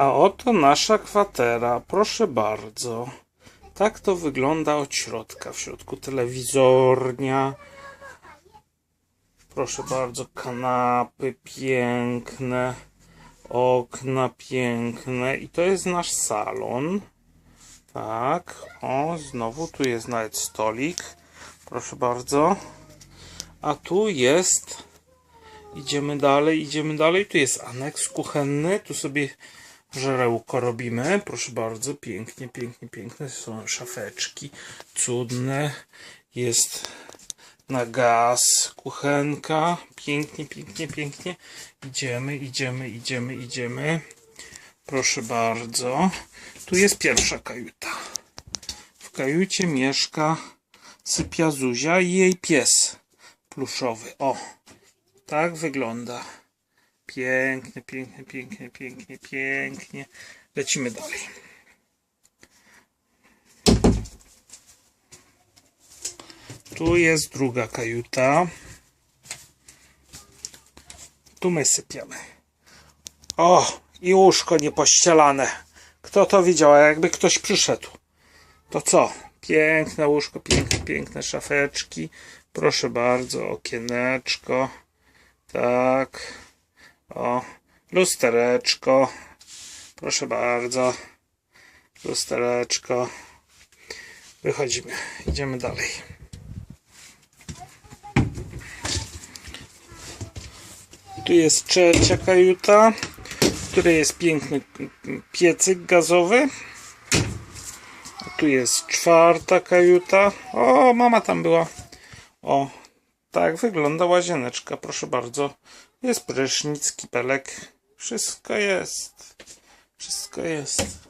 A oto nasza kwatera, proszę bardzo. Tak to wygląda od środka. W środku telewizornia. Proszę bardzo, kanapy piękne, okna piękne. I to jest nasz salon. Tak, o, znowu tu jest nawet stolik. Proszę bardzo. A tu jest. Idziemy dalej, idziemy dalej. Tu jest aneks kuchenny. Tu sobie żarełko robimy. Proszę bardzo, pięknie, pięknie, piękne. Są szafeczki cudne. Jest na gaz kuchenka. Pięknie, pięknie, pięknie. Idziemy, idziemy, idziemy, idziemy. Proszę bardzo. Tu jest pierwsza kajuta. W kajucie mieszka sypia Zuzia i jej pies pluszowy. O, tak wygląda. Pięknie, pięknie, pięknie, pięknie, pięknie. Lecimy dalej. Tu jest druga kajuta. Tu my sypiamy. O, i łóżko niepościelane. Kto to widział? Jakby ktoś przyszedł. To co? Piękne łóżko, piękne, piękne szafeczki. Proszę bardzo, okieneczko. Tak. O, lustereczko. Proszę bardzo. Lustereczko. Wychodzimy. Idziemy dalej. Tu jest trzecia kajuta, w której jest piękny piecyk gazowy. Tu jest czwarta kajuta. O, mama tam była. O, tak wygląda łazieneczka, proszę bardzo. Jest prysznic, kipelek. Wszystko jest. Wszystko jest.